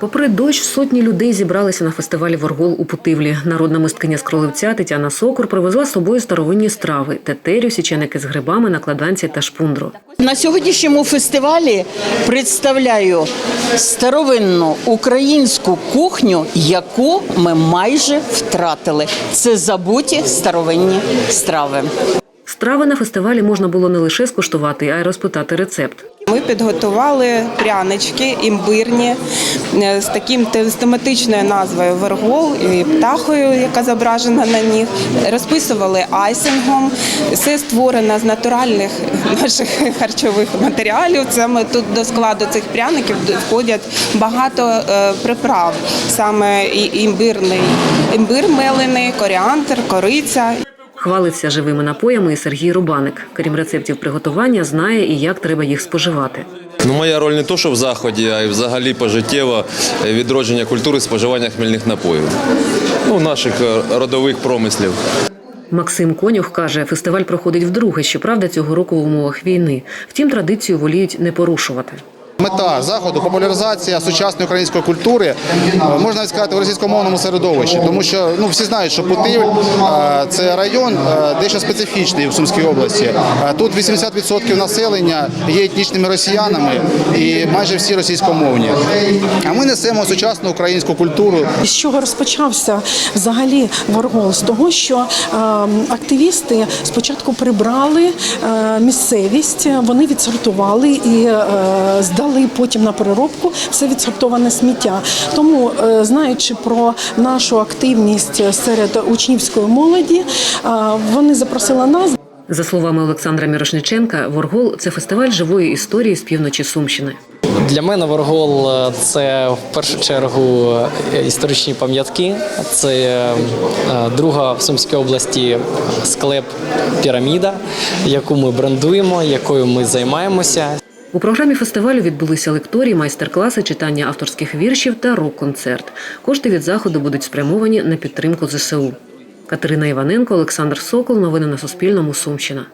Попри дощ, сотні людей зібралися на фестивалі Воргол у Путивлі. Народна мисткиня з Кроливця Тетяна Сокур привезла з собою старовинні страви тетерю, січеники з грибами, накладанці та шпундру. На сьогоднішньому фестивалі представляю старовинну українську кухню, яку ми майже втратили. Це забуті старовинні страви. Страви на фестивалі можна було не лише скуштувати, а й розпитати рецепт. Ми підготували прянички імбирні е, з таким з тематичною назвою вергол і птахою, яка зображена на них. Розписували айсингом. Все створено з натуральних наших харчових матеріалів. Ми тут до складу цих пряників входять багато е, приправ, саме імбирний, імбир мелений, коріандр, кориця. Хвалиться живими напоями і Сергій Рубаник. Крім рецептів приготування, знає і як треба їх споживати. Ну, моя роль не то, що в заході, а й взагалі пожиттєво е, відродження культури споживання хмельних напоїв. Ну, наших е, родових промислів. Максим Конюх каже, фестиваль проходить вдруге, щоправда, цього року в умовах війни. Втім, традицію воліють не порушувати. Мета заходу популяризація сучасної української культури, е, можна сказати, в російськомовному середовищі, тому що ну всі знають, що Путивль е, це район е, дещо специфічний в Сумській області. Тут 80% населення є етнічними росіянами і майже всі російськомовні. А ми несемо сучасну українську культуру. З чого розпочався взагалі Воргол? З того, що активісти спочатку прибрали місцевість, вони відсортували і е, здали потім на переробку все відсортоване сміття. Тому, е, знаючи про нашу активність серед учнівської молоді, е, вони запросили нас. За словами Олександра Мірошниченка, Воргол це фестиваль живої історії з півночі Сумщини. Для мене Воргол е, це в першу чергу е, історичні пам'ятки. Це е, друга в Сумській області склеп Піраміда, яку ми брендуємо, якою ми займаємося. У програмі фестивалю відбулися лекторії, майстер-класи, читання авторських віршів та рок-концерт. Кошти від заходу будуть спрямовані на підтримку ЗСУ. Катерина Іваненко, Олександр Сокол. Новини на Суспільному. Сумщина.